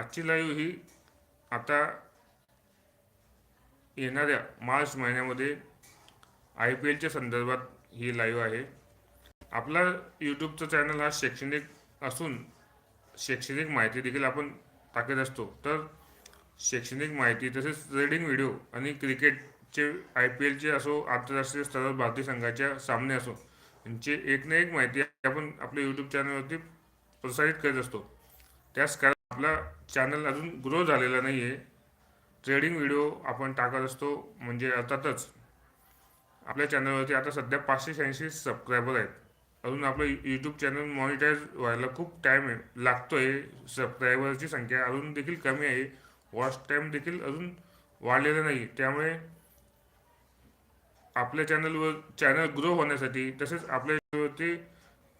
आजची लाईव्ह ही आता येणाऱ्या मार्च महिन्यामध्ये आय पी एलच्या संदर्भात ही लाईव्ह आहे. आपला यूट्यूबचा चॅनल हा शैक्षणिक असून शैक्षणिक माहिती देखील आपण टाकत असतो. तर शैक्षणिक माहिती तसेच ट्रेडिंग व्हिडिओ आणि क्रिकेटचे आय पी एलचे असो आंतरराष्ट्रीय स्तरावर भारतीय संघाच्या सामने असो यांची एक ना एक माहिती आपण आपल्या यूट्यूब चॅनलवरती प्रसारित करत असतो. त्याच कारण आपला चॅनल अजून ग्रो झालेला नाही आहे ट्रेडिंग व्हिडिओ आपण टाकत असतो म्हणजे अर्थातच आपल्या चॅनलवरती आता सध्या पाचशे शहाऐंशी सबस्क्रायबर आहेत. अजून आपलं यूट्यूब चॅनल मॉनिटाईज व्हायला खूप टाईम आहे लागतो आहे सबस्क्रायबरची संख्या अजून देखील कमी आहे. वॉच टाईम देखील अजून वाढलेला नाही. त्यामुळे आपल्या चॅनलवर चॅनल ग्रो होण्यासाठी तसेच आपल्या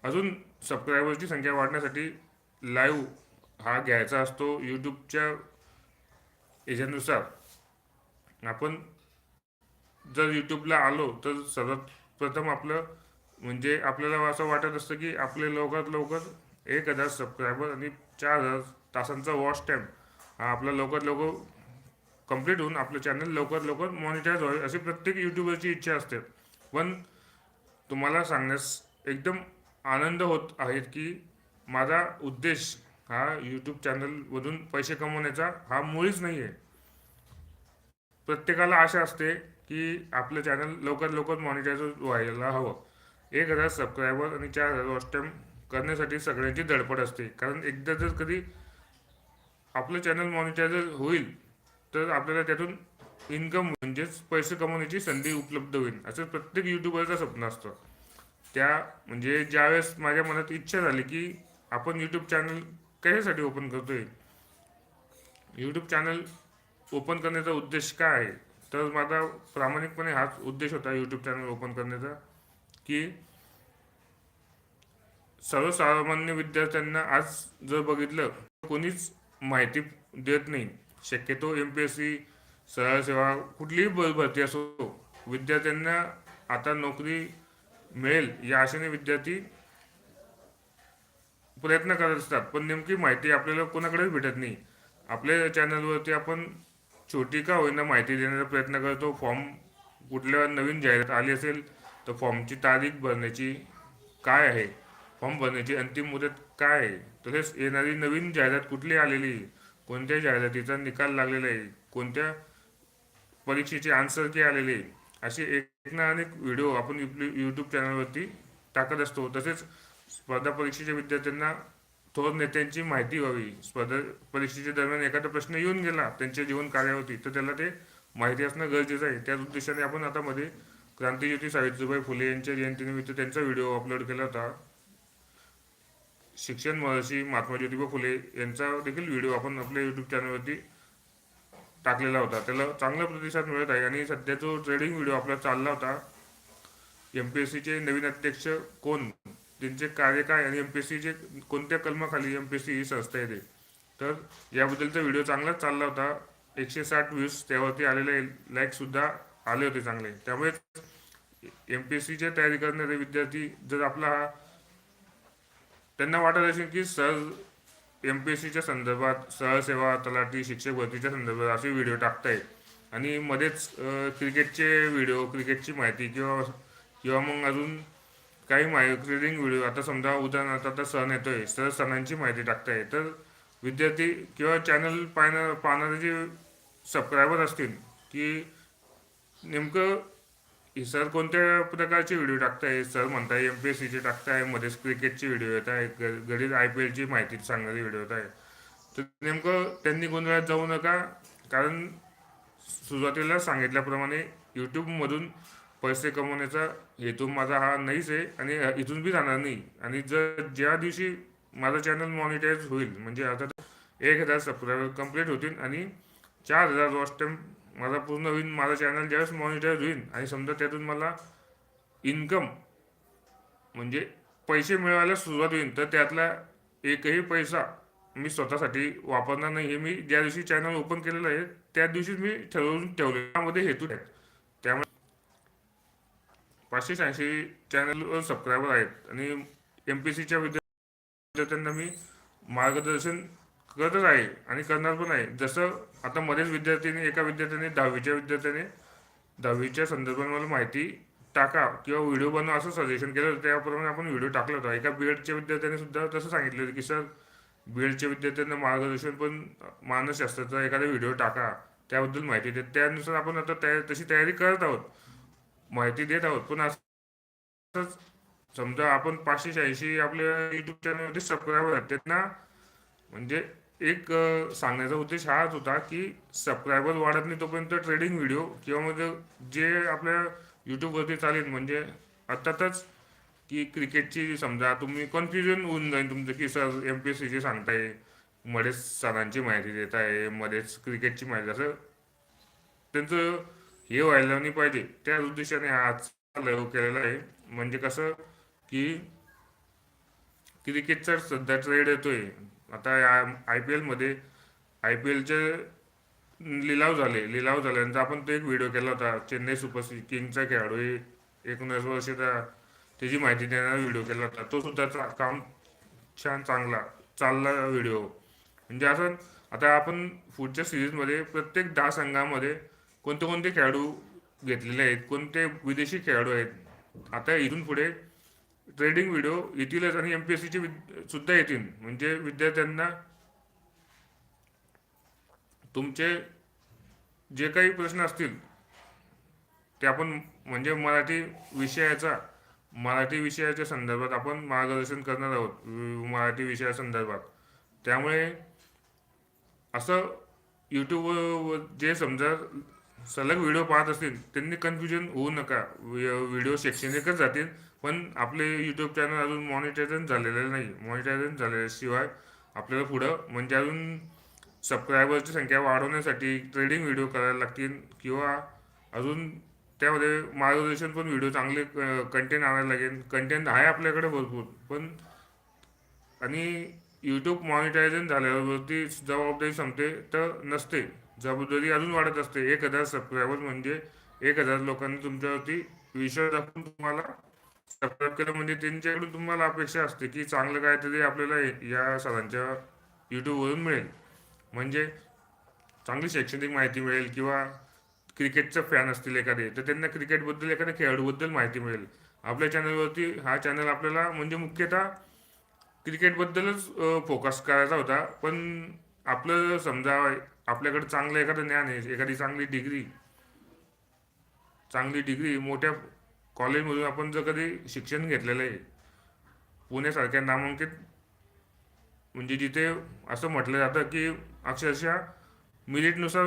अजून सबस्क्रायबरची संख्या वाढण्यासाठी लाईव्ह हा घ्यायचा असतो यूट्यूबच्या याच्यानुसार आपण जर यूट्यूबला आलो तर सर्वात प्रथम आपलं म्हणजे आपल्याला असं वाटत असतं की आपले लवकरात लवकर एक हजार सबस्क्रायबर आणि चार हजार तासांचा वॉच टाईम हा आपला लवकरात लवकर कंप्लीट होऊन आपलं चॅनल लवकर लवकर मॉनिटाईज व्हावे अशी प्रत्येक यूट्यूबरची इच्छा असते. पण तुम्हाला सांगण्यास एकदम आनंद होत आहे की माझा उद्देश हा यूट्यूब चॅनलमधून पैसे कमवण्याचा हा मुळीच नाही आहे प्रत्येकाला आशा असते की आपलं चॅनल लवकर लवकर मॉनिटाईज व्हायला हवं. एक हजार सबस्क्रायबर आणि चार हजार वॉच करण्यासाठी सगळ्यांची धडपड असते. कारण एकदा जर कधी आपलं चॅनल मॉनिटायझर होईल तर आपल्याला त्यातून इन्कम म्हणजेच पैसे कमवण्याची संधी उपलब्ध होईल. असं प्रत्येक यूट्यूबरचं स्वप्न असतं. त्या म्हणजे ज्यावेळेस माझ्या मनात इच्छा झाली की आपण यूट्यूब चॅनल कशासाठी ओपन करतोय? यूट्यूब चॅनल ओपन करण्याचा उद्देश काय आहे? तर माझा प्रामाणिकपणे हाच उद्देश होता यूट्यूब चॅनल ओपन करण्याचा की सर्वसामान्य विद्यार्थ्यांना आज जर बघितलं कोणीच माहिती देत नाही. शक्यतो एम पी एस सी सरळ सेवा कुठलीही भरती असो विद्यार्थ्यांना आता नोकरी मिळेल या आशेने विद्यार्थी प्रयत्न करत असतात. पण नेमकी माहिती आपल्याला कोणाकडेच भेटत नाही. आपल्या चॅनलवरती आपण छोटी का होईना माहिती देण्याचा प्रयत्न करतो. फॉर्म कुठल्या नवीन जाहिरात आली असेल तर फॉर्मची तारीख भरण्याची काय आहे? फॉर्म भरण्याची अंतिम मुदत काय आहे? तसेच येणारी नवीन जाहिरात कुठली आलेली? आहे? कोणत्या जाहिरातीचा निकाल लागलेला आहे? कोणत्या परीक्षेचे आन्सर की आलेले? आहे असे एक ना अनेक व्हिडिओ आपण यूट्यूब चॅनलवरती टाकत असतो. तसेच स्पर्धा परीक्षेच्या विद्यार्थ्यांना थोर नेत्यांची माहिती व्हावी स्पर्धा परीक्षेच्या दरम्यान एखादा प्रश्न येऊन गेला त्यांच्या जीवन कार्यावरती तर त्याला ते माहिती असणं गरजेचं आहे. त्याच उद्देशाने आपण आता मध्ये क्रांतीज्योती सावित्रीबाई फुले यांच्या जयंतीनिमित्त त्यांचा व्हिडिओ अपलोड केला होता. शिक्षण महर्षी महात्मा ज्योतिबा फुले यांचा देखील व्हिडिओ आपण आपल्या यूट्यूब चॅनलवरती टाकलेला होता. त्याला चांगला प्रतिसाद मिळत आहे आणि सध्या जो ट्रेडिंग व्हिडिओ आपला चालला होता. एम पी एस सीचे नवीन अध्यक्ष कोण? त्यांचे कार्य काय आणि एम पी एस सीचे कोणत्या कलमाखाली एम पी एस सी ही संस्था येते तर याबद्दलचा व्हिडिओ चांगलाच चालला होता. एकशे साठ व्ह्यूज त्यावरती आलेले लाईकसुद्धा आले होते चांगले. त्यामुळे एम पी एस च्या तयारी करणारे विद्यार्थी जर आपला हा त्यांना वाटत असेल की सहज एम पी एस सीच्या संदर्भात सहसेवा तलाठी शिक्षक भरतीच्या संदर्भात असे व्हिडिओ टाकताय आणि मध्येच क्रिकेटचे व्हिडिओ क्रिकेटची माहिती किंवा किंवा मग अजून काही माहिती व्हिडिओ आता समजा उदाहरणार्थ आता सण येतोय तर सणांची माहिती टाकताय तर विद्यार्थी किंवा चॅनल पाहणार पाहणारे जे सबस्क्रायबर असतील की नेमकं हे सर कोणत्या प्रकारचे व्हिडिओ टाकताय सर म्हणताय एम पी एस सीचे टाकताय मध्येच क्रिकेटचे व्हिडिओ येत आहे ग- आय पी एलची माहिती सांगणारे व्हिडिओ येत आहे तर नेमकं त्यांनी गोंधळात जाऊ नका कारण सुरुवातीला सांगितल्याप्रमाणे यूट्यूबमधून पैसे कमवण्याचा हेतू माझा हा नाहीच आहे आणि इथून बी जाणार नाही. आणि जर ज्या दिवशी माझं चॅनल मॉनिटाईज होईल म्हणजे आता एक हजार सबस्क्रायबर कंप्लीट होतील आणि चार हजार वॉच टाईम माझा पूर्ण होईल माझा चॅनल ज्यावेळेस मॉनिटाईज होईल आणि समजा त्यातून मला इन्कम म्हणजे पैसे मिळवायला सुरुवात होईल तर त्यातला एकही पैसा मी स्वतःसाठी वापरणार नाही. हे मी ज्या दिवशी चॅनल ओपन केलेलं आहे त्या दिवशीच मी ठरवून ठेवले त्यामध्ये हेतू आहे त्यामुळे पाचशे शहाऐंशी चॅनलवर सबस्क्रायबर आहेत. आणि एम पी सीच्या विद्यार्थ्यांना मी मार्गदर्शन करतच आहे आणि करणार पण आहे. जसं आता मध्येच विद्यार्थ्यांनी एका विद्यार्थ्याने दहावीच्या विद्यार्थ्याने दहावीच्या संदर्भात मला माहिती टाका किंवा व्हिडिओ बनवा असं सजेशन केलं होतं. त्याप्रमाणे आपण व्हिडिओ टाकला होता. एका बी एडच्या विद्यार्थ्याने सुद्धा तसं सांगितलं होतं की सर बी एडच्या विद्यार्थ्यांना मार्गदर्शन पण मानसशास्त्राचा एखादा व्हिडिओ टाका. त्याबद्दल माहिती देत त्यानुसार आपण आता तया तशी तयारी करत आहोत. माहिती देत आहोत. पण असंच समजा आपण पाचशे शहाऐंशी आपल्या युट्यूब चॅनलमध्ये सबस्क्रायबर आहेत त्यांना म्हणजे एक सांगण्याचा उद्देश हाच होता की सबस्क्रायबर वाढत नाही तोपर्यंत ट्रेडिंग व्हिडिओ किंवा म्हणजे जे आपल्या यूट्यूबवरती चालेल म्हणजे अर्थातच की क्रिकेटची समजा तुम्ही कन्फ्युजन होऊन जाईल तुमचं की सर एम पी एस सीची सांगताय मध्येच सरांची माहिती देत आहे मध्येच क्रिकेटची माहिती असं त्यांचं हे व्हायला नाही पाहिजे त्या उद्देशाने हा आजचा लाईव्ह केलेला आहे. म्हणजे कसं की क्रिकेटचा सध्या ट्रेड येतोय. आता आय पी एलमध्ये आय पी एलचे लिलाव झाले. लिलाव झाल्यानंतर आपण तो एक व्हिडिओ केला होता. चेन्नई सुपर किंगचा खेळाडू एकोणीस वर्षाचा त्याची माहिती देणारा व्हिडिओ केला होता. तो सुद्धा चा- काम छान चांगला चालला व्हिडिओ म्हणजे असं आता आपण पुढच्या सिरीजमध्ये प्रत्येक दहा संघामध्ये कोणते कोणते खेळाडू घेतलेले आहेत कोणते विदेशी खेळाडू आहेत. आता इथून पुढे ट्रेडिंग व्हिडिओ येतीलच आणि एम पी एस सीचे सुद्धा येतील. म्हणजे विद्यार्थ्यांना तुमचे जे काही प्रश्न असतील ते आपण म्हणजे मराठी विषयाचा मराठी विषयाच्या संदर्भात आपण मार्गदर्शन करणार आहोत. मराठी विषयासंदर्भात त्यामुळे असं यूट्यूबवर जे समजा सलग व्हिडिओ पाहत असतील त्यांनी कन्फ्युजन होऊ नका. व्हिडिओ शैक्षणिकच जातील पण आपले यूट्यूब चॅनल अजून मॉनिटायझन झालेलं नाही. मॉनिटायझन झाल्याशिवाय आपल्याला पुढं म्हणजे अजून सबस्क्रायबरची संख्या वाढवण्यासाठी ट्रेडिंग व्हिडिओ करायला लागतील किंवा अजून त्यामध्ये मार्गदर्शन पण व्हिडिओ चांगले कंटेंट आणायला लागेल. कंटेंट आहे आपल्याकडे भरपूर पण आणि यूट्यूब मॉनिटायझन झाल्यावरती जबाबदारी संपते तर नसते. जबाबदारी अजून वाढत असते. एक हजार सबस्क्रायबर म्हणजे एक हजार लोकांनी तुमच्यावरती विश्वास दाखवून तुम्हाला सबस्क्राईब केलं. म्हणजे त्यांच्याकडून तुम्हाला अपेक्षा असते की चांगलं काहीतरी आपल्याला या सरांच्या यूट्यूबवरून मिळेल. म्हणजे चांगली शैक्षणिक माहिती मिळेल किंवा क्रिकेटचं फॅन असतील एखादे तर त्यांना क्रिकेटबद्दल एखाद्या खेळाडूबद्दल माहिती मिळेल. आपल्या चॅनलवरती हा चॅनल आपल्याला म्हणजे मुख्यतः क्रिकेटबद्दलच फोकस करायचा होता. पण आपलं समजा आपल्याकडे चांगलं एखादं ज्ञान आहे एखादी चांगली डिग्री चांगली डिग्री मोठ्या कॉलेजमधून आपण जर कधी शिक्षण घेतलेलं आहे पुण्यासारख्या नामांकित म्हणजे जिथे असं म्हटलं जातं की अक्षरशः मिरिटनुसार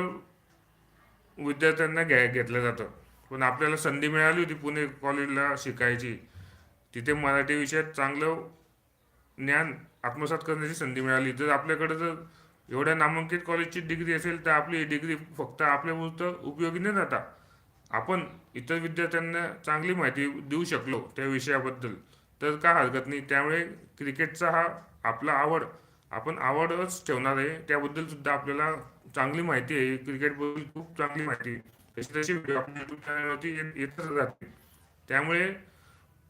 विद्यार्थ्यांना घ्या घेतलं जातं. पण आपल्याला संधी मिळाली होती पुणे कॉलेजला शिकायची. तिथे मराठी विषयात चांगलं ज्ञान आत्मसात करण्याची संधी मिळाली. जर आपल्याकडे जर एवढ्या नामांकित कॉलेजची डिग्री असेल तर आपली डिग्री फक्त आपल्यापुरतं उपयोगी न जाता आपण इतर विद्यार्थ्यांना चांगली माहिती देऊ शकलो त्या विषयाबद्दल तर काय हरकत नाही. त्यामुळे क्रिकेटचा हा आपला आवड आपण आवडच ठेवणार आहे. त्याबद्दल सुद्धा आपल्याला चांगली माहिती आहे. क्रिकेटबद्दल खूप चांगली माहिती आहे. तशी तशी व्हिडिओ आपल्या चॅनलवरती येतच राहते. त्यामुळे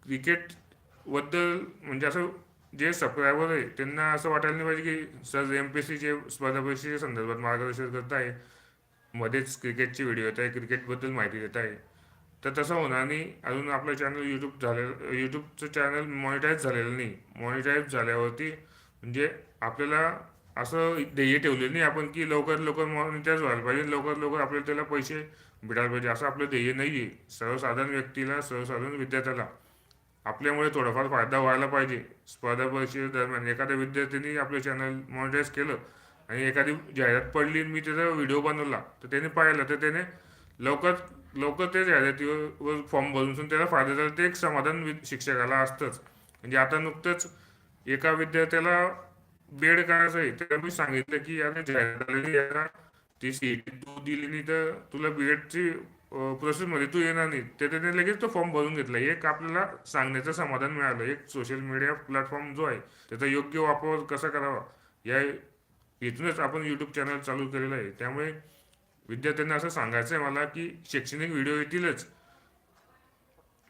क्रिकेटबद्दल म्हणजे असं जे सबस्क्रायबर आहे त्यांना असं वाटायला नाही पाहिजे की सर एम पी एस सीचे स्पर्धा परीक्षेच्या संदर्भात मार्गदर्शन करत आहे. मध्येच क्रिकेटचे व्हिडिओ येत आहे क्रिकेटबद्दल माहिती देत आहे. तर तसं होणार नाही. अजून आपलं चॅनल यूट्यूब झालेलं यूट्यूबचं चॅनल मॉनिटाईज झालेलं नाही. मॉनिटाईज झाल्यावरती म्हणजे आपल्याला असं ध्येय ठेवलेलं नाही आपण की लवकर लवकर मॉनिटाईज व्हायला पाहिजे. लवकर लवकर आपल्याला त्याला पैसे भेटायला पाहिजे. असं आपलं ध्येय नाही आहे सर्वसाधारण व्यक्तीला सर्वसाधारण विद्यार्थ्याला आपल्यामुळे थोडाफार फायदा व्हायला पाहिजे. स्पर्धा परीक्षे एखाद्या विद्यार्थ्यांनी आपलं चॅनल मॉनिटाईज केलं आणि एखादी जाहिरात पडली आणि मी त्याचा व्हिडिओ बनवला तर त्याने पाहिलं तर त्याने लवकर लवकर त्या जाहिरातीवर फॉर्म भरून त्याला फायदा झाला. ते एक समाधान वि- शिक्षकाला असतंच. म्हणजे आता नुकतंच एका विद्यार्थ्याला बेड करायचं आहे तर मी सांगितलं की याने जाहिरात आलेली ती सी ती सीट तू दिली नाही तर तुला बीएडची प्रोसेसमध्ये तू येणार नाही. ते त्याने लगेच तो फॉर्म भरून घेतला. एक आपल्याला सांगण्याचं समाधान मिळालं. एक सोशल मीडिया प्लॅटफॉर्म जो आहे त्याचा योग्य वापर कसा करावा? या इथूनच आपण यूट्यूब चॅनल चालू केलेलं आहे. त्यामुळे विद्यार्थ्यांना असं सांगायचं आहे मला की शैक्षणिक व्हिडिओ येतीलच.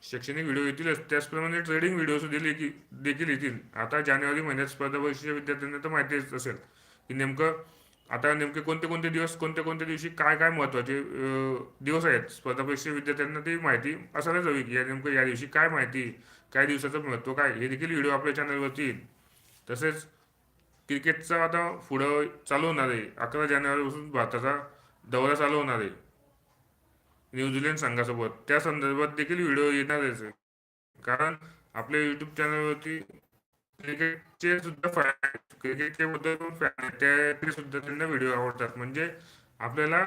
शैक्षणिक व्हिडिओ येतीलच. त्याचप्रमाणे ट्रेडिंग व्हिडिओ देखील देखील येतील. आता जानेवारी महिन्यात स्पर्धा परीक्षेच्या विद्यार्थ्यांना तर माहितीच असेल की नेमकं आता नेमके कोणते कोणते दिवस कोणत्या कोणत्या दिवशी काय काय महत्त्वाचे दिवस आहेत? स्पर्धा परीक्षा विद्यार्थ्यांना ती माहिती असायलाच हवी की या नेमकं या दिवशी काय माहिती काय दिवसाचं महत्त्व काय? हे देखील व्हिडिओ आपल्या चॅनलवरती येईल. तसेच क्रिकेटचा आता पुढं चालू होणार आहे. अकरा जानेवारीपासून भारताचा दौरा चालू होणार आहे. न्यूझीलंड संघासोबत. त्या संदर्भात देखील व्हिडिओ येणारच आहे. कारण आपल्या यूट्यूब चॅनलवरती क्रिकेटचे सुद्धा फॅन क्रिकेटचे बद्दल पण फॅन ते सुद्धा त्यांना व्हिडिओ आवडतात. म्हणजे आपल्याला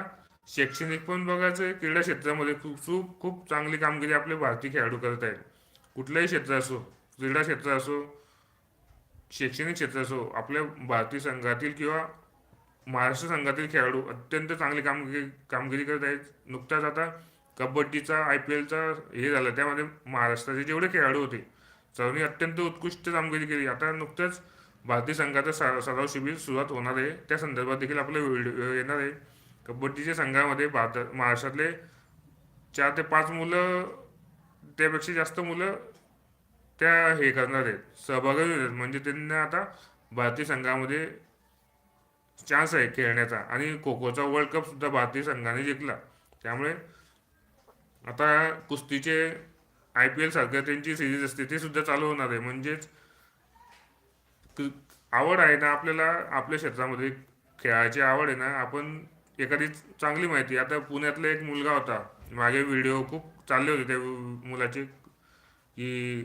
शैक्षणिक पण बघायचं आहे. क्रीडा क्षेत्रामध्ये खूप खूप खूप चांगली कामगिरी आपले भारतीय खेळाडू करत आहेत. कुठलंही क्षेत्र असो क्रीडा क्षेत्र असो शैक्षणिक क्षेत्र असो आपल्या भारतीय संघातील किंवा महाराष्ट्र संघातील खेळाडू अत्यंत चांगली कामगिरी कामगिरी करत आहेत. नुकताच आता कबड्डीचा आय पी एलचा हे झालं. त्यामध्ये महाराष्ट्राचे जेवढे खेळाडू होते सर्वांनी अत्यंत उत्कृष्ट कामगिरी केली. आता नुकतंच भारतीय संघाचा सा सराव शिबिर सुरुवात होणार आहे. त्या संदर्भात देखील आपलं व्हिडिओ येणार आहे. कबड्डीच्या संघामध्ये भारत महाराष्ट्रातले चार ते पाच मुलं त्यापेक्षा जास्त मुलं त्या हे करणार आहेत. सहभागी होणार आहेत. म्हणजे त्यांना आता भारतीय संघामध्ये चान्स आहे खेळण्याचा. आणि खो खोचा वर्ल्ड कप सुद्धा भारतीय संघाने जिंकला. त्यामुळे आता कुस्तीचे आय पी एल सारख्या त्यांची सिरीज असते ते सुद्धा चालू होणार आहे. म्हणजेच आवड आहे ना आपल्याला आपल्या क्षेत्रामध्ये खेळायची आवड आहे ना आपण एखादी चांगली माहिती आता पुण्यातला एक मुलगा होता मागे व्हिडिओ खूप चालले होते त्या मुलाचे की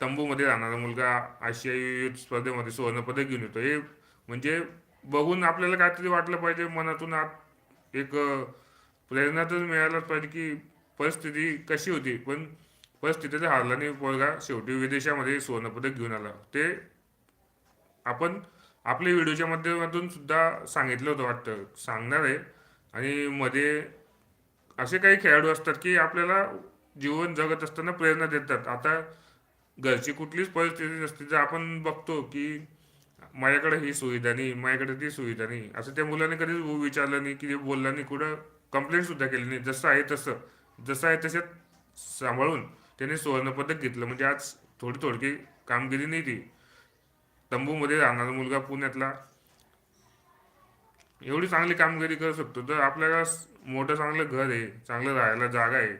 तंबूमध्ये राहणारा मुलगा आशियाई युथ स्पर्धेमध्ये सुवर्णपदक घेऊन येतो. हे म्हणजे बघून आपल्याला काहीतरी वाटलं पाहिजे मनातून आत एक प्रेरणा तर मिळायलाच पाहिजे की परिस्थिती कशी होती. पण परिस्थितीत हारला नाही पोरगा शेवटी विदेशामध्ये सुवर्णपदक घेऊन आला. ते आपण आपल्या व्हिडिओच्या माध्यमातून सुद्धा सांगितलं होतं वाटतं. सांगणार आहे. आणि मध्ये असे काही खेळाडू असतात की आपल्याला जीवन जगत असताना प्रेरणा देतात. आता घरची कुठलीच परिस्थिती नसते. जर आपण बघतो की माझ्याकडे ही सुविधा नाही माझ्याकडे ती सुविधा नाही. असं त्या मुलाने कधीच विचारलं नाही की बोललं नाही कुठं कंप्लेंट सुद्धा केली नाही. जसं आहे तसं. जसं आहे तशात सांभाळून त्याने सुवर्णपदक घेतलं. म्हणजे आज थोडी थोडकी कामगिरी नाही ती. तंबूमध्ये राहणारा मुलगा पुण्यातला. एवढी चांगली कामगिरी करू शकतो. तर आपल्याला मोठं चांगलं घर आहे. चांगलं राहायला जागा आहे.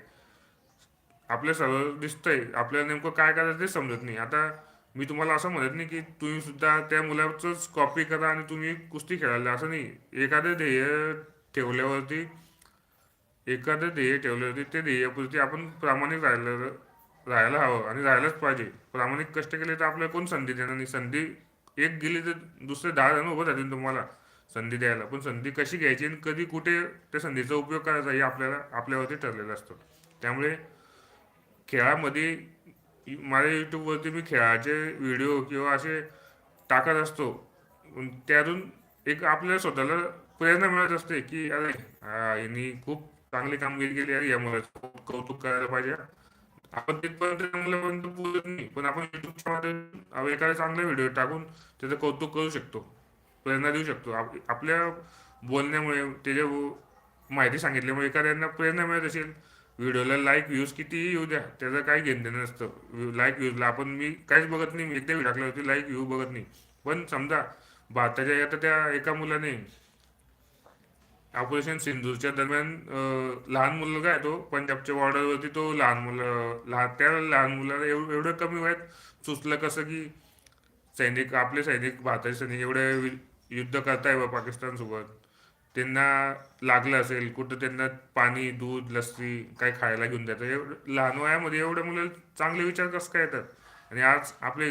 आपल्या सर्व दिसतंय. आपल्याला नेमकं काय करायचं ते समजत नाही. आता मी तुम्हाला असं म्हणत नाही की तुम्ही सुद्धा त्या मुलाचंच कॉपी करा आणि तुम्ही कुस्ती खेळायला. असं नाही. एखादं ध्येय ठेवल्यावरती एखादं ध्येय ठेवल्यावरती ते ध्येयापुरती आपण प्रामाणिक राहिलं राहायला हवं आणि राहायलाच पाहिजे. प्रामाणिक कष्ट केले तर आपल्याला कोण संधी देणार नाही? संधी एक गेली तर दुसरे दहा जण उभं राहतील तुम्हाला संधी द्यायला. पण संधी कशी घ्यायची आणि कधी कुठे त्या संधीचा उपयोग करायचा हे आपल्याला आपल्यावरती ठरलेलं असतं. त्यामुळे खेळामध्ये माझ्या यूट्यूबवरती मी खेळाचे व्हिडिओ किंवा असे टाकत असतो. पण त्यातून एक आपल्याला स्वतःला प्रेरणा मिळत असते की अरे यांनी खूप चांगली कामगिरी केली अरे या मुलाचं खूप कौतुक करायला पाहिजे. आपण तिथपर्यंत मुलापर्यंत पोहोचत नाही. पण आपण युट्यूबच्या माध्यमातून एखादा चांगला व्हिडिओ टाकून त्याचं कौतुक करू शकतो. प्रेरणा देऊ शकतो. आप- आपल्या बोलण्यामुळे त्याच्या माहिती सांगितल्यामुळे एखाद्यांना प्रेरणा मिळत असेल व्हिडिओला लाईक व्ह्यूज कितीही येऊ द्या त्याचं काही घेणं देणं नसतं. लाईक व्ह्यूजला आपण मी काहीच बघत नाही. मी एकदा व्हिडिओ टाकला होती लाईक व्ह्यू बघत नाही. पण समजा भारताच्या आता त्या एका मुलाने ऑपरेशन सिंधूरच्या दरम्यान लहान मुलगा आहे तो पंजाबच्या बॉर्डरवरती तो लहान मुलं लहान त्या लहान मुलाला एवढं एवढं कमी वयात सुचलं कसं की सैनिक आपले सैनिक भारताचे सैनिक एवढे युद्ध करताय बा पाकिस्तानसोबत त्यांना लागलं असेल कुठं त्यांना पाणी दूध लस्सी काय खायला घेऊन द्यायचं? एवढं लहान वयामध्ये एवढ्या मुलं चांगले विचार कसं काय येतात? आणि आज आपले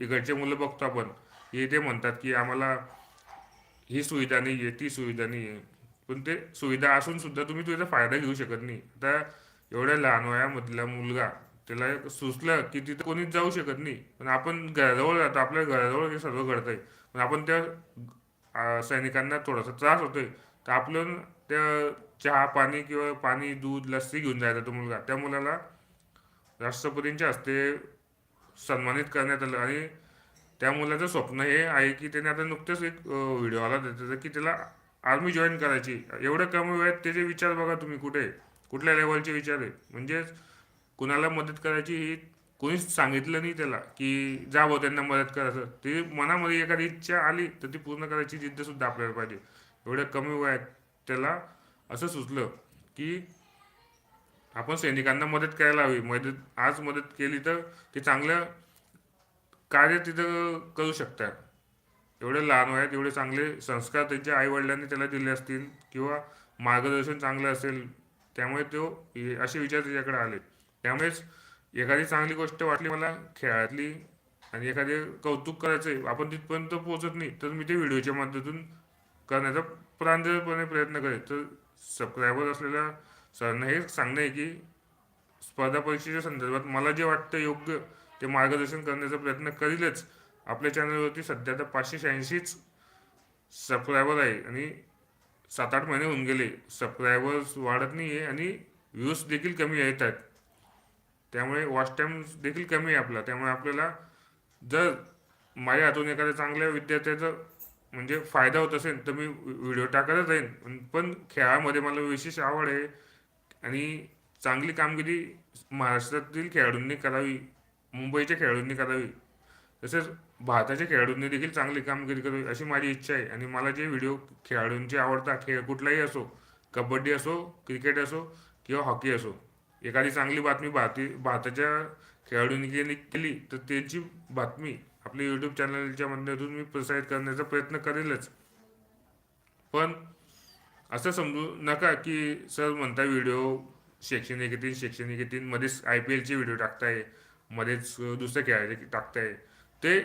इकडचे मुलं बघतो आपण हे ते म्हणतात की आम्हाला ही सुविधा नाही आहे ती सुविधा नाही आहे पण ते सुविधा असून सुद्धा तुम्ही त्याचा फायदा घेऊ शकत नाही. आता एवढ्या लहान वयामधला मुलगा त्याला सुचलं की तिथं कोणीच जाऊ शकत नाही. पण आपण घराजवळ राहतो आपल्या घराजवळ हे सर्व घडतंय. पण आपण त्या सैनिकांना थोडासा त्रास होतोय. तर आपण त्या चहा पाणी किंवा पाणी दूध लस्सी घेऊन जायचा तो मुलगा. त्या मुलाला राष्ट्रपतींच्या हस्ते सन्मानित करण्यात आलं. आणि त्या मुलाचं स्वप्न हे आहे की त्याने आता नुकतेच एक व्हिडिओ आला त्याचा की त्याला आर्मी जॉईन करायची. एवढ्या कमी वयात त्याचे विचार बघा तुम्ही कुठे? कुठल्या लेवलचे विचार आहे म्हणजेच कुणाला मदत करायची ही कोणीच सांगितलं नाही त्याला की जा भाऊ त्यांना मदत करायचं ते मनामध्ये एखादी इच्छा आली तर ती पूर्ण करायची जिद्द सुद्धा आपल्याला पाहिजे. एवढ्या कमी वयात त्याला असं सुचलं की आपण सैनिकांना मदत करायला हवी. मदत आज मदत केली तर ते चांगलं कार्य तिथं करू शकतात. एवढे लहान वयात एवढे चांगले संस्कार त्यांच्या आई वडिलांनी त्याला दिले असतील किंवा मार्गदर्शन चांगलं असेल त्यामुळे तो असे विचार त्याच्याकडे आले. त्यामुळेच एखादी चांगली गोष्ट वाटली मला खेळातली आणि एखादे कौतुक करायचं आपण तिथपर्यंत पोहोचत नाही तर मी ते व्हिडिओच्या माध्यमातून करण्याचा प्रांजळपणे प्रयत्न करेल तर सबस्क्रायबर असलेल्या सरांना हे सांगणं आहे की स्पर्धा परीक्षेच्या संदर्भात मला जे वाटतं योग्य ते मार्गदर्शन करण्याचा प्रयत्न करीलच. आपल्या चॅनलवरती सध्या तर पाचशे शहाऐंशीच सबस्क्रायबर आहे आणि सात आठ महिने होऊन गेले. सबस्क्रायबर्स वाढत नाही आहे आणि व्ह्यूज देखील कमी येत आहेत. त्यामुळे वॉच टाईम देखील कमी आहे आपला. त्यामुळे आपल्याला जर माझ्या हातून एखाद्या चांगल्या विद्यार्थ्याचा म्हणजे फायदा होत असेल तर मी व्हिडिओ टाकतच जाईन पण खेळामध्ये मला विशेष आवड आहे आणि चांगली कामगिरी महाराष्ट्रातील खेळाडूंनी करावी मुंबईच्या खेळाडूंनी करावी. तसेच भारताच्या खेळाडूंनी देखील चांगली कामगिरी करावी अशी माझी इच्छा आहे. आणि मला जे व्हिडिओ खेळाडूंचे आवडतात खेळ कुठलाही असो कबड्डी असो क्रिकेट असो किंवा हॉकी असो एखादी चांगली बातमी भारती भारताच्या खेळाडूंनी केली तर त्याची बातमी आपल्या यूट्यूब चॅनलच्या माध्यमातून मी प्रसारित करण्याचा प्रयत्न करेलच. पण असं समजू नका की सर म्हणता व्हिडिओ शैक्षणिक येतील शैक्षणिक येतील मध्येच आय पी एलचे व्हिडिओ टाकताय मध्येच दुसऱ्या खेळाचे टाकताय. ते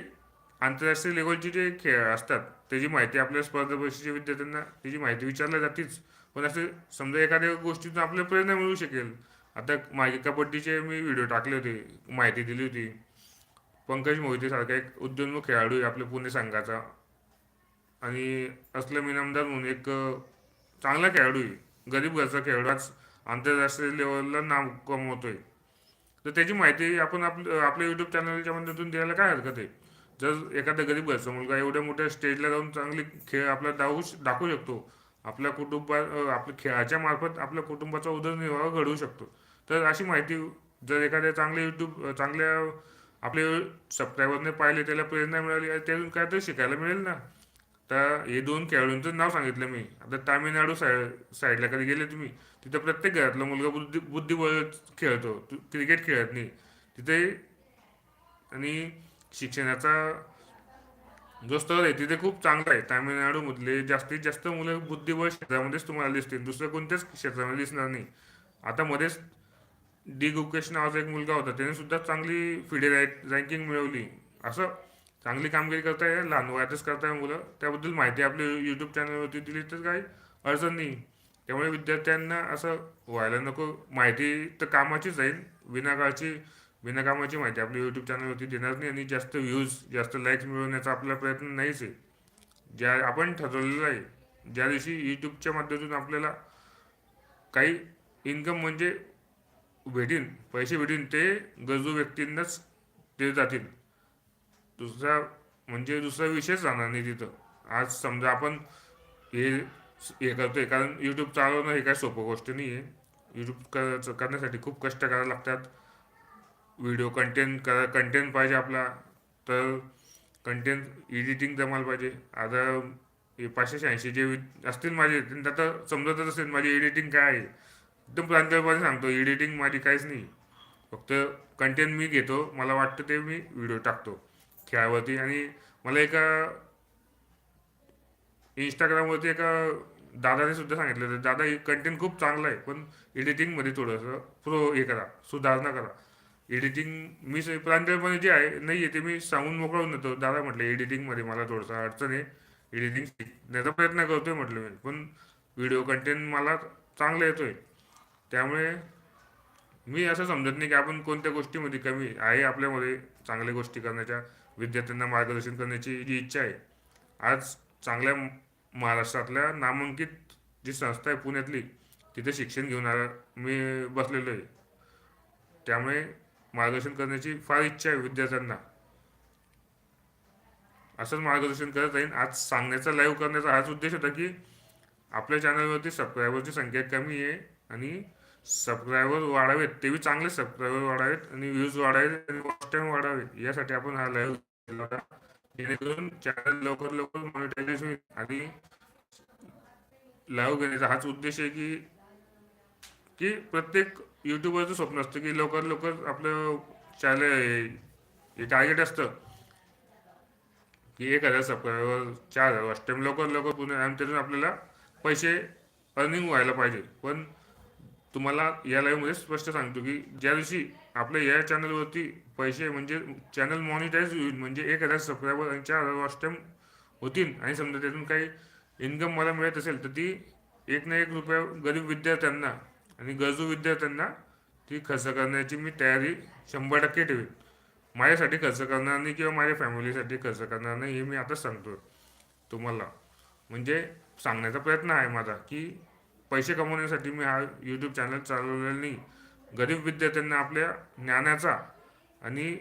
आंतरराष्ट्रीय लेवलचे जे खेळ असतात त्याची माहिती आपल्या स्पर्धा परीक्षेच्या विद्यार्थ्यांना त्याची माहिती विचारल्या जातेच. पण असं समजा एखाद्या गोष्टीतून आपल्याला प्रेरणा मिळू शकेल. आता मागे कबड्डीचे मी व्हिडिओ टाकले होते माहिती दिली होती. पंकज मोहितेसारखा एक उद्योन्मुख खेळाडू आहे आपल्या पुणे संघाचा. आणि असलम इनामदार म्हणून एक चांगला खेळाडू आहे. गरीब घरचा खेळाडू आज आंतरराष्ट्रीय लेवलला नाव कमवतोय. तर त्याची माहिती आपण आपलं आपल्या यूट्यूब चॅनलच्या माध्यमातून द्यायला काय हरकत आहे? जर एखादा गरीब घरचा मुलगा एवढ्या मोठ्या स्टेजला जाऊन चांगली खेळ आपला दाखवू दाखवू शकतो. आपल्या कुटुंबा आपल्या खेळाच्या मार्फत आपल्या कुटुंबाचा उदरनिर्वाह घडवू शकतो. तर अशी माहिती जर एखाद्या चांगल्या यूट्यूब चांगल्या आपले सबस्क्रायबरने पाहिले त्याला प्रेरणा मिळाली त्यातून काहीतरी शिकायला मिळेल ना? तर हे दोन खेळाडूंचं नाव सांगितलं मी. आता तामिळनाडू साईड साईडला कधी गेले तुम्ही? तिथं प्रत्येक घरातला मुलगा बुद्धी बुद्धिबळ खेळतो. क्रिकेट खेळत नाही. तिथे आणि शिक्षणाचा जो स्तर आहे तिथे खूप चांगला आहे. तामिळनाडूमधले जास्तीत जास्त मुलं बुद्धिबळ क्षेत्रामध्येच तुम्हाला दिसतील. दुसऱ्या कोणत्याच क्षेत्रामध्ये दिसणार नाही. आता मध्येच डी गुकेश नावाचा एक मुलगा होता. त्याने सुद्धा चांगली फिडे रँकिंग मिळवली. असं चांगली कामगिरी करताय लहान वयातच करताय मुलं. त्याबद्दल माहिती आपल्या यूट्यूब चॅनलवरती दिली तर काही अडचण नाही. त्यामुळे विद्यार्थ्यांना असं व्हायला नको. माहिती तर कामाचीच जाईल विनाकाळची विनाकामाची माहिती आपल्या यूट्यूब चॅनलवरती देणार नाही आणि जास्त व्ह्यूज जास्त लाईक्स मिळवण्याचा आपला प्रयत्न नाहीच आहे. ज्या आपण ठरवलेलं आहे ज्या दिवशी यूट्यूबच्या माध्यमातून आपल्याला काही इन्कम म्हणजे भेटीन पैसे भेटीन ते गरजू व्यक्तींनाच ते जातील. दुसरा म्हणजे दुसरा विषयच राहणार नाही तिथं. आज समजा आपण हे हे करतोय कारण यूट्यूब चालवणं हे काय सोपं गोष्ट नाही आहे यूट्यूब करण्यासाठी खूप कष्ट करावे लागतात. व्हिडिओ कंटेंट करा कंटेंट पाहिजे आपला. तर कंटेंट एडिटिंग जमायला पाहिजे. आता हे पाचशे शहाऐंशी जे वि- असतील माझे त्यांना तर समजतच असेल माझी एडिटिंग काय आहे? एकदम प्रांतपणे सांगतो एडिटिंग माझी काहीच नाही. फक्त कंटेंट मी घेतो मला वाटतं ते मी व्हिडिओ टाकतो. खेळावरती. आणि मला एका इंस्टाग्रामवरती एका दादाने सुद्धा सांगितलं होतं दादा हे कंटेंट खूप चांगलं आहे पण एडिटिंगमध्ये थोडंसं प्रो हे करा सुधारणा करा. एडिटिंग मी प्रांतपणे प्रांजळपणे जे आहे नाही आहे ते मी सांगून मोकळून देतो दादा म्हटलं एडिटिंगमध्ये मला थोडंसं अडचण आहे एडिटिंग शिकण्याचा प्रयत्न करतोय म्हटलं मी. पण व्हिडिओ कंटेंट मला चांगला येतोय. त्यामुळे मी असं समजत नाही की आपण कोणत्या गोष्टीमध्ये कमी आहे. आहे आपल्यामध्ये चांगल्या गोष्टी करण्याच्या विद्यार्थ्यांना मार्गदर्शन करण्याची जी इच्छा आहे आज चांगल्या महाराष्ट्रातल्या नामांकित जी संस्था आहे पुण्यातली तिथे शिक्षण घेऊन आला मी बसलेलो आहे. त्यामुळे मार्गदर्शन करण्याची फार इच्छा आहे विद्यार्थ्यांना. असंच मार्गदर्शन करत राहीन. आज सांगण्याचा लाईव्ह करण्याचा हाच उद्देश होता की आपल्या चॅनलवरती सबस्क्रायबरची संख्या कमी आहे आणि सबस्क्रायबर वाढावेत तेही चांगले सबस्क्रायबर वाढावेत आणि व्ह्यूज वाढावेत आणि वॉच टाईम वाढावे यासाठी आपण हा लाईव्ह केला होता जेणेकरून चॅनल लवकर लवकर मॉनिटायझेशन होईल आणि लाईव्ह घेण्याचा हाच उद्देश आहे की की प्रत्येक युट्यूबरचं स्वप्न असतं की लवकर लवकर आपलं चॅनल हे टार्गेट असतं. की एक हजार सबस्क्रायबर चार हजार वॉच टाईम लवकर लवकर पूर्ण आणि त्यातून आपल्याला पैसे अर्निंग व्हायला पाहिजे. पण तुम्हाला या लाईव्हमध्ये स्पष्ट सांगतो की ज्या दिवशी आपल्या या चॅनलवरती पैसे म्हणजे चॅनल मॉनिटाईज होईल म्हणजे एक हजार सबस्क्रायबर आणि चार हजार वॉच टाईम होतील आणि समजा त्यातून काही इन्कम मला मिळत असेल तर ती एक ना एक रुपया गरीब विद्यार्थ्यांना आणि गरजू विद्यार्थ्यांना ती खर्च करण्याची मी तयारी शंभर टक्के ठेवेन. माझ्यासाठी खर्च करणार नाही किंवा माझ्या फॅमिलीसाठी खर्च करणार नाही हे मी आताच सांगतो तुम्हाला. म्हणजे सांगण्याचा प्रयत्न आहे माझा की पैसे कमवण्यासाठी मी हा यूट्यूब चॅनल चालवलेला नाही. गरीब विद्यार्थ्यांना आपल्या ज्ञानाचा आणि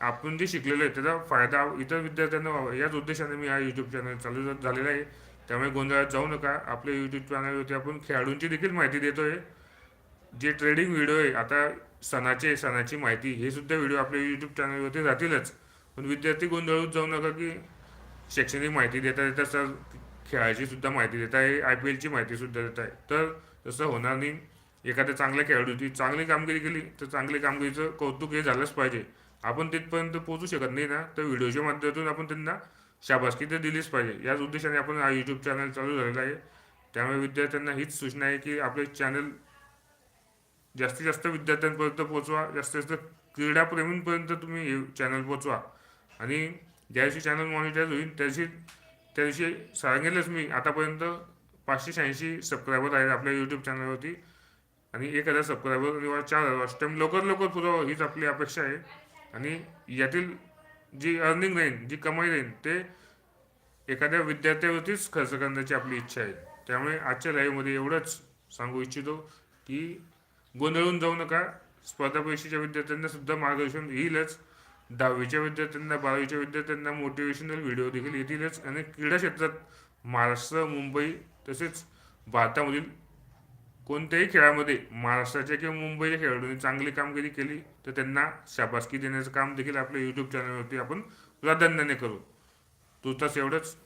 आपण जे शिकलेलं आहे त्याचा फायदा इतर विद्यार्थ्यांना व्हावा. याच उद्देशाने मी हा यूट्यूब चॅनल चालू झालेला आहे. त्यामुळे गोंधळात जाऊ नका. आपल्या यूट्यूब चॅनलवरती आपण खेळाडूंची देखील माहिती देतो आहे जे ट्रेडिंग व्हिडिओ आहे आता सणाचे सणाची माहिती हे सुद्धा व्हिडिओ आपल्या यूट्यूब चॅनलवरती राहतीलच पण विद्यार्थी गोंधळून जाऊ नका की शैक्षणिक माहिती देता देता सर खेळाची सुद्धा माहिती देत आहे आय पी एलची माहिती सुद्धा देत आहे. तर तसं होणार नाही. एखाद्या चांगल्या खेळाडूची चांगली कामगिरी केली तर चांगली कामगिरीचं कौतुक हे झालंच पाहिजे. आपण तिथपर्यंत पोहोचू शकत नाही ना तर व्हिडिओच्या माध्यमातून आपण त्यांना शाबासकी तर दिलीच पाहिजे. याच उद्देशाने आपण हा यूट्यूब चॅनल चालू झालेला आहे. त्यामुळे विद्यार्थ्यांना हीच सूचना आहे की आपले चॅनल जास्तीत जास्त विद्यार्थ्यांपर्यंत पोहोचवा. जास्तीत जास्त क्रीडाप्रेमींपर्यंत तुम्ही हे चॅनल पोहोचवा. आणि ज्या दिवशी चॅनल मॉनिटाईज होईल त्या दिवशी त्या दिवशी सांगितलंच मी. आतापर्यंत पाचशे शहाऐंशी सबस्क्रायबर आहेत आपल्या यूट्यूब चॅनलवरती आणि एक हजार सबस्क्रायबर किंवा चार हजार. वॉच टाईम लवकर लवकर पुरवा. हीच आपली अपेक्षा आहे. आणि यातील जी अर्निंग राहील जी कमाई राहील ते एखाद्या विद्यार्थ्यावरतीच खर्च करण्याची आपली इच्छा आहे. त्यामुळे आजच्या लाईव्हमध्ये एवढंच सांगू इच्छितो की गोंधळून जाऊ नका. स्पर्धा परीक्षेच्या विद्यार्थ्यांना सुद्धा मार्गदर्शन येईलच. दहावीच्या विद्यार्थ्यांना बारावीच्या विद्यार्थ्यांना मोटिवेशनल व्हिडिओ देखील येतीलच. आणि क्रीडा क्षेत्रात महाराष्ट्र मुंबई तसेच भारतामधील कोणत्याही खेळामध्ये महाराष्ट्राच्या किंवा मुंबईच्या खेळाडूंनी चांगली कामगिरी केली तर त्यांना शाबासकी देण्याचं काम देखील आपल्या यूट्यूब चॅनलवरती आपण प्राधान्याने करू. तुर्तास एवढंच.